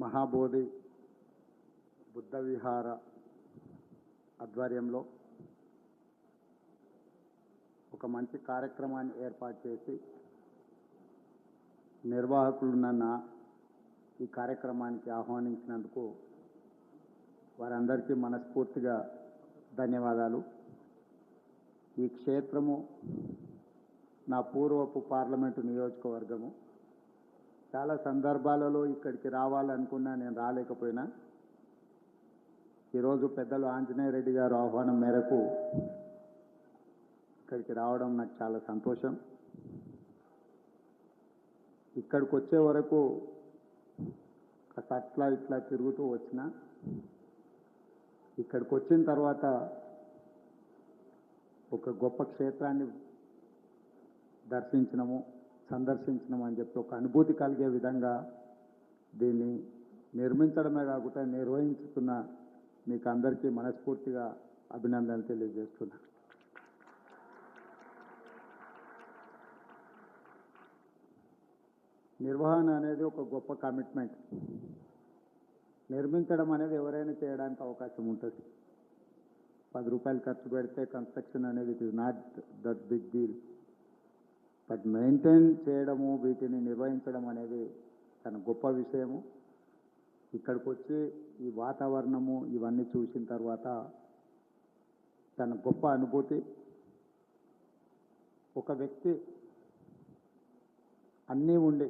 మహాబోధి బుద్ధ విహార ఆధ్వర్యంలో ఒక మంచి కార్యక్రమాన్ని ఏర్పాటు చేసి నిర్వాహకులు నన్ను ఈ కార్యక్రమానికి ఆహ్వానించినందుకు వారందరికీ మనస్ఫూర్తిగా ధన్యవాదాలు. ఈ క్షేత్రము నా పూర్వపు పార్లమెంటు నియోజకవర్గము. చాలా సందర్భాలలో ఇక్కడికి రావాలనుకున్నా నేను రాలేకపోయినా. ఈరోజు పెద్దలు ఆంజనేయ రెడ్డి గారు ఆహ్వానం మేరకు ఇక్కడికి రావడం నాకు చాలా సంతోషం. ఇక్కడికి వచ్చే వరకు కాస్త అట్లా ఇట్లా తిరుగుతూ వచ్చిన. ఇక్కడికి వచ్చిన తర్వాత ఒక గొప్ప క్షేత్రాన్ని దర్శించినము. సందర్శించడం అని చెప్పి ఒక అనుభూతి కలిగే విధంగా దీన్ని నిర్మించడమే కాకుండా నిర్వహించుతున్న మీకు అందరికీ మనస్ఫూర్తిగా అభినందనలు తెలియజేస్తున్నా. నిర్వహణ అనేది ఒక గొప్ప కమిట్మెంట్ నిర్మించడం అనేది ఎవరైనా చేయడానికి అవకాశం ఉంటుంది. పది రూపాయలు ఖర్చు పెడితే కన్స్ట్రక్షన్ అనేది it is not that big deal but maintain చేయడము వీటిని నిర్వహించడం అనేది తన గొప్ప విషయము. ఇక్కడికి వచ్చి ఈ వాతావరణము ఇవన్నీ చూసిన తర్వాత తన గొప్ప అనుభూతి. ఒక వ్యక్తి అన్నీ ఉండి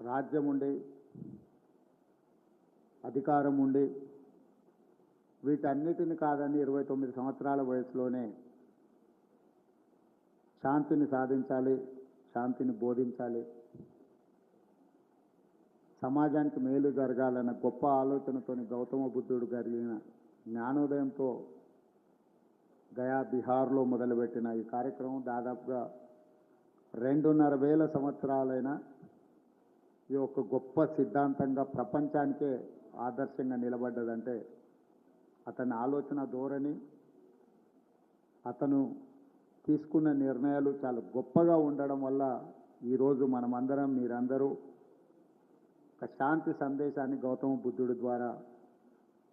రాజ్యం ఉండి అధికారం ఉండి వీటన్నిటిని కాదని ఇరవై తొమ్మిది సంవత్సరాల వయసులోనే శాంతిని సాధించాలి శాంతిని బోధించాలి. సమాజానికి మేలు జరగాలన్న గొప్ప ఆలోచనతోని గౌతమ బుద్ధుడు జరిగిన జ్ఞానోదయంతో గయా బీహార్లో మొదలుపెట్టిన ఈ కార్యక్రమం దాదాపుగా రెండున్నర వేల సంవత్సరాలైన ఈ యొక్క గొప్ప సిద్ధాంతంగా ప్రపంచానికే ఆదర్శంగా నిలబడ్డదంటే అతని ఆలోచన ధోరణి అతను తీసుకున్న నిర్ణయాలు చాలా గొప్పగా ఉండడం వల్ల ఈరోజు మనమందరం మీరందరూ ఒక శాంతి సందేశాన్ని గౌతమ బుద్ధుడి ద్వారా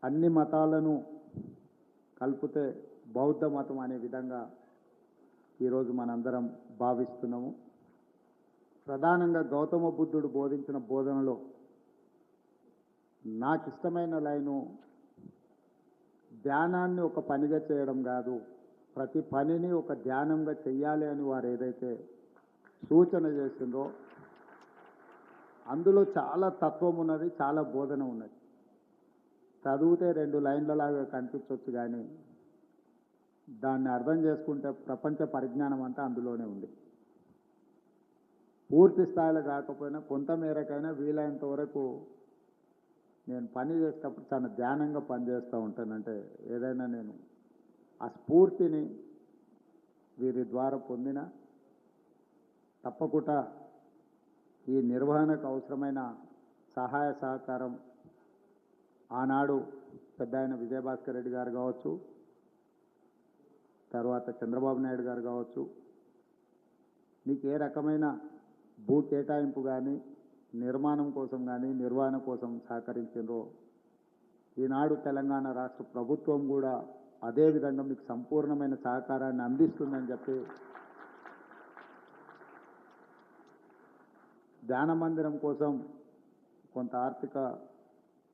అన్ని మతాలను కలిపితే బౌద్ధ మతం అనే విధంగా ఈరోజు మనందరం భావిస్తున్నాము. ప్రధానంగా గౌతమ బుద్ధుడు బోధించిన బోధనలో నాకు ఇష్టమైన లైను ధ్యానాన్ని ఒక పనిగా చేయడం కాదు ప్రతి పనిని ఒక ధ్యానంగా చెయ్యాలి అని వారు ఏదైతే సూచన చేసిందో అందులో చాలా తత్వం ఉన్నది చాలా బోధన ఉన్నది. చదివితే రెండు లైన్లలాగా కనిపించవచ్చు కానీ దాన్ని అర్థం చేసుకుంటే ప్రపంచ పరిజ్ఞానం అంతా అందులోనే ఉంది. పూర్తి స్థాయిలో కాకపోయినా కొంతమేరకైనా వీలైనంత వరకు నేను పని చేసేటప్పుడు చాలా ధ్యానంగా పనిచేస్తూ ఉంటానంటే ఏదైనా నేను ఆ స్ఫూర్తిని వీరి ద్వారా పొందిన తప్పకుండా ఈ నిర్వహణకు అవసరమైన సహాయ సహకారం ఆనాడు పెద్ద ఆయన విజయభాస్కర్ రెడ్డి గారు కావచ్చు తర్వాత చంద్రబాబు నాయుడు గారు కావచ్చు మీకు ఏ రకమైన భూ కేటాయింపు కానీ నిర్మాణం కోసం కానీ నిర్వహణ కోసం సహకరించారో ఈనాడు తెలంగాణ రాష్ట్ర ప్రభుత్వం కూడా అదే విధంగా మీకు సంపూర్ణమైన సహకారాన్ని అందిస్తుందని చెప్పి ధ్యాన మందిరం కోసం కొంత ఆర్థిక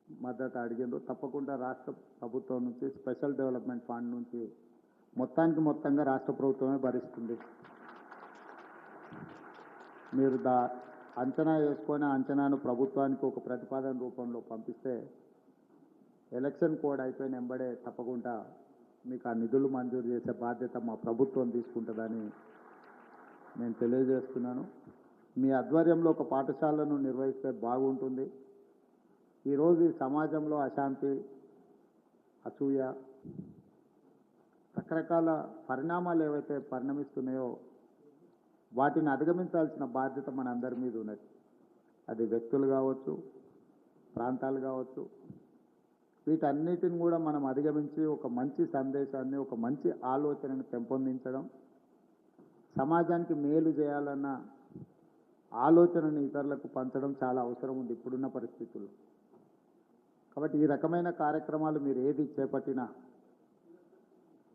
మద్దతు అడిగిండ్రు. తప్పకుండా రాష్ట్ర ప్రభుత్వం నుంచి స్పెషల్ డెవలప్మెంట్ ఫండ్ నుంచి మొత్తానికి మొత్తంగా రాష్ట్ర ప్రభుత్వమే భరిస్తుంది. మీరు దా అంచనా వేసుకొని అంచనాను ప్రభుత్వానికి ఒక ప్రతిపాదన రూపంలో పంపిస్తే ఎలక్షన్ కోడ్ అయిపోయిన వెంబడే తప్పకుండా మీకు ఆ నిధులు మంజూరు చేసే బాధ్యత మా ప్రభుత్వం తీసుకుంటుందని నేను తెలియజేస్తున్నాను. మీ ఆధ్వర్యంలో ఒక పాఠశాలను నిర్వహిస్తే బాగుంటుంది. ఈరోజు ఈ సమాజంలో అశాంతి అసూయ రకరకాల పరిణామాలు ఏవైతే పరిణమిస్తున్నాయో వాటిని అధిగమించాల్సిన బాధ్యత మన అందరి మీద ఉన్నది. అది వ్యక్తులు కావచ్చు ప్రాంతాలు కావచ్చు వీటన్నిటిని కూడా మనం అధిగమించి ఒక మంచి సందేశాన్ని ఒక మంచి ఆలోచనను పెంపొందించడం సమాజానికి మేలు చేయాలన్న ఆలోచనని ఇతరులకు పంచడం చాలా అవసరం ఉంది ఇప్పుడున్న పరిస్థితుల్లో. కాబట్టి ఈ రకమైన కార్యక్రమాలు మీరు ఏది చేపట్టినా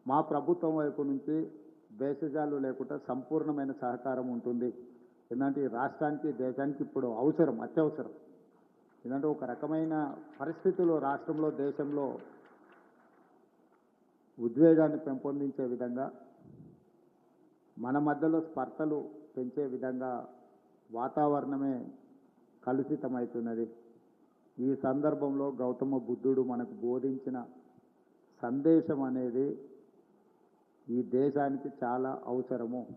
మా ప్రభుత్వం వైపు నుంచి భేషజాలు లేకుండా సంపూర్ణమైన సహకారం ఉంటుంది. ఎందుకంటే ఈ రాష్ట్రానికి దేశానికి ఇప్పుడు అవసరం అత్యవసరం. ఎందుకంటే ఒక రకమైన పరిస్థితులు రాష్ట్రంలో దేశంలో ఉద్వేగాన్ని పెంపొందించే విధంగా మన మధ్యలో స్పర్ధలు పెంచే విధంగా వాతావరణమే కలుషితమవుతున్నది ఈ సందర్భంలో గౌతమ బుద్ధుడు మనకు బోధించిన సందేశం అనేది ఈ దేశానికి చాలా అవసరము.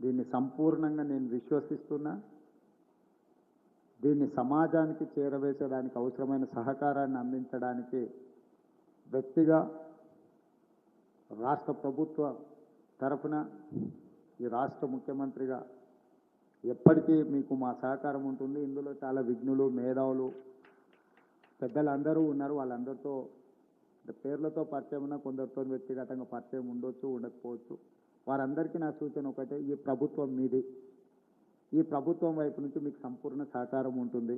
దీన్ని సంపూర్ణంగా నేను విశ్వసిస్తున్నా. దీన్ని సమాజానికి చేరవేసడానికి అవసరమైన సహకారాన్ని అందించడానికి వ్యక్తిగా రాష్ట్ర ప్రభుత్వ తరఫున ఈ రాష్ట్ర ముఖ్యమంత్రిగా ఎప్పటికీ మీకు మా సహకారం ఉంటుంది. ఇందులో చాలా విఘ్నులు మేధావులు పెద్దలందరూ ఉన్నారు. వాళ్ళందరితో పేర్లతో పరిచయం ఉన్న కొందరితో వ్యక్తిగతంగా పరిచయం ఉండొచ్చు ఉండకపోవచ్చు. వారందరికీ నా సూచన ఒకటే ఈ ప్రభుత్వం మీది. ఈ ప్రభుత్వం వైపు నుంచి మీకు సంపూర్ణ సహకారం ఉంటుంది.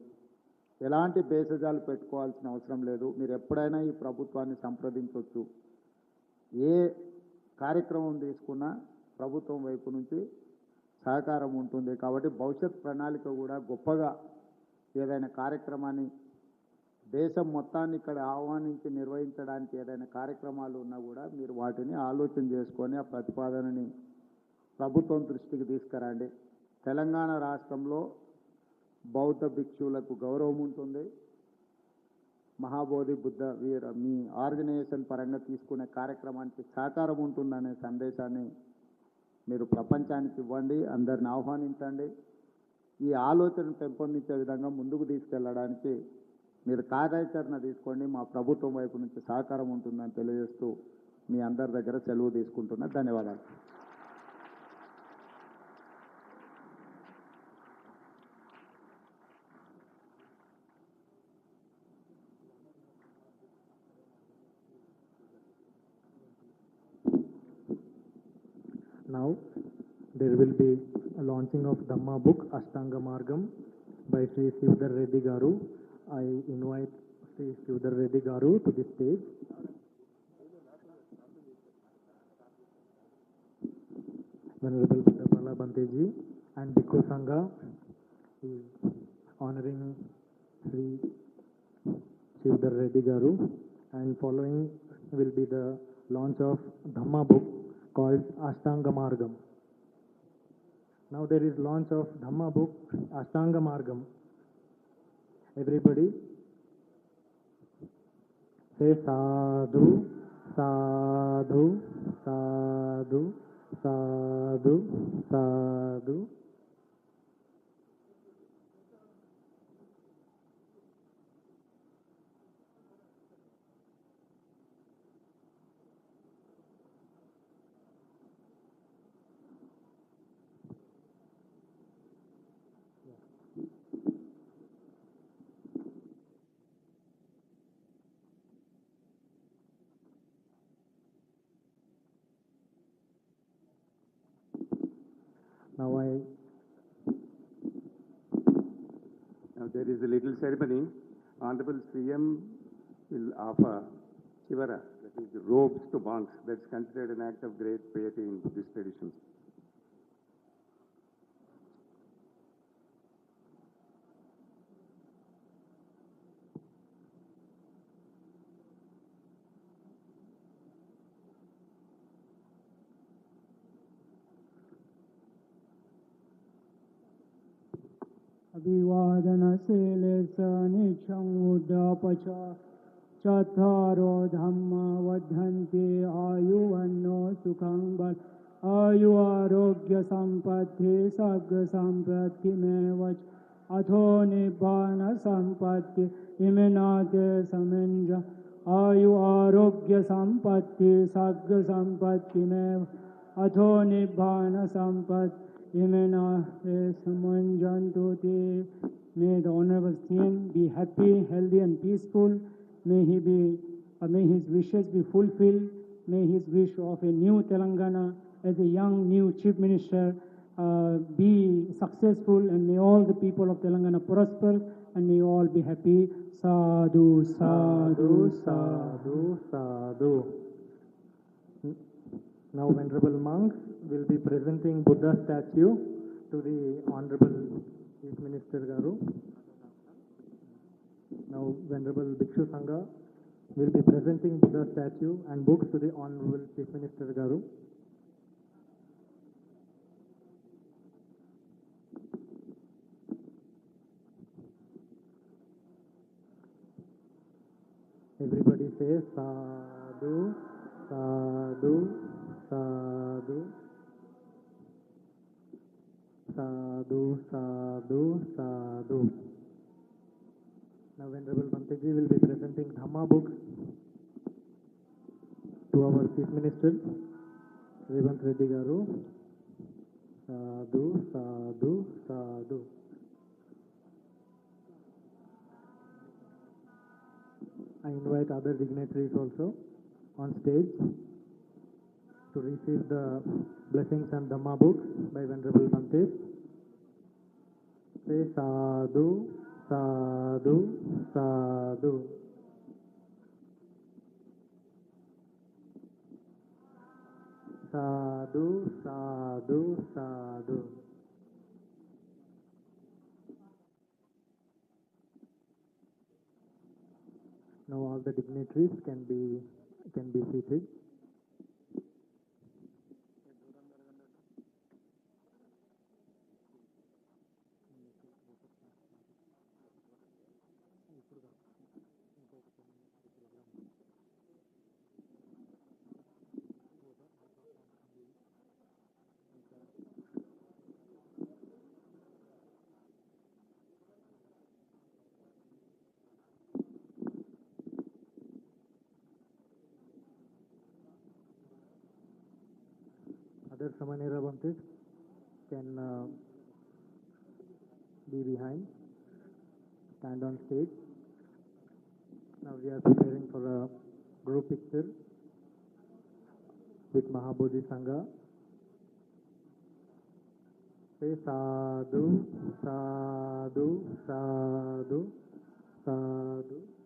ఎలాంటి భేషజాలు పెట్టుకోవాల్సిన అవసరం లేదు. మీరు ఎప్పుడైనా ఈ ప్రభుత్వాన్ని సంప్రదించవచ్చు. ఏ కార్యక్రమం తీసుకున్నా ప్రభుత్వం వైపు నుంచి సహకారం ఉంటుంది. కాబట్టి భవిష్యత్ ప్రణాళిక కూడా గొప్పగా ఏదైనా కార్యక్రమాన్ని దేశం మొత్తాన్ని ఇక్కడ ఆహ్వానించి నిర్వహించడానికి ఏదైనా కార్యక్రమాలు ఉన్నా కూడా మీరు వాటిని ఆలోచన చేసుకొని ఆ ప్రతిపాదనని ప్రభుత్వం దృష్టికి తీసుకురండి. తెలంగాణ రాష్ట్రంలో బౌద్ధ భిక్షువులకు గౌరవం ఉంటుంది. మహాబోధి బుద్ధ వీర మీ ఆర్గనైజేషన్ పరంగా తీసుకునే కార్యక్రమానికి సహకారం ఉంటుందనే సందేశాన్ని మీరు ప్రపంచానికి ఇవ్వండి అందరిని ఆహ్వానించండి. ఈ ఆలోచనను పెంపొందించే విధంగా ముందుకు తీసుకెళ్ళడానికి మీరు కార్యాచరణ తీసుకోండి మా ప్రభుత్వం వైపు నుంచి సహకారం ఉంటుందని తెలియజేస్తూ మీ అందరి దగ్గర సెలవు తీసుకుంటున్నా. ధన్యవాదాలు. Now, there will be a launching of Dhamma book, Ashtanga Margam, by Sri Sivdar Reddy Garu. I invite Sri Sivdar Reddy Garu to the stage. Venerable Buddhapala Banteji and Bhikkhu Sangha is honoring Sri Sivdar Reddy Garu and following will be the launch of Dhamma book called Ashtanga Margam. Now there is launch of Dhamma book Ashtanga Margam. Everybody say sadhu, sadhu, sadhu, sadhu, sadhu. sadhu. Now I Now there is a little ceremony. Honorable CM will offer chivara, that is robes to monks. That's considered an act of great piety in Buddhist traditions. अभिवादनशीलेश नित्यं उद्यापच चत्वारो धम्मा वर्धन्ते आयुवन्नो सुखं बल। आयु आरोग्यसम्पत्ति सर्गसम्पत्तिमेव अथो निब्बाणसम्पत्ति इमिनाते समिञ्ज। आयु आरोग्यसम्पत्ति सर्गसम्पत्तिमेव अथो निब्बाणसम्पत्ति Imena Samanjantu Te. May the Honorable CM be happy, healthy, and peaceful. May he be, uh, may his wishes be fulfilled. May his wish of a new Telangana as a young new Chief Minister uh, be successful and may all the people of Telangana prosper and may all be happy. Sadhu, sadhu. sadhu, sadhu. Now Venerable monks will be presenting Buddha statue to the Honorable Chief Minister Garu. Now Venerable Bhikshu Sangha will be presenting Buddha statue and books to the Honorable Chief Minister Garu. Everybody say sadhu, sadhu, sadhu, sadhu, sadhu, sadhu. Now Venerable Bhanteji will be presenting Dhamma books to our Chief Minister, Revant Reddy Garu. Sadhu, sadhu, sadhu. I invite other dignitaries also on stage to receive the blessings and Dhamma books by Venerable Bhante. से साधु साधु साधु साधु साधु साधु Now all the dignitaries can be can be seated. Other Samanera Bhantes can uh, be behind, stand on stage. Now we are preparing for a group picture with Mahabodhi Sangha. Say sadhu, sadhu, sadhu, sadhu.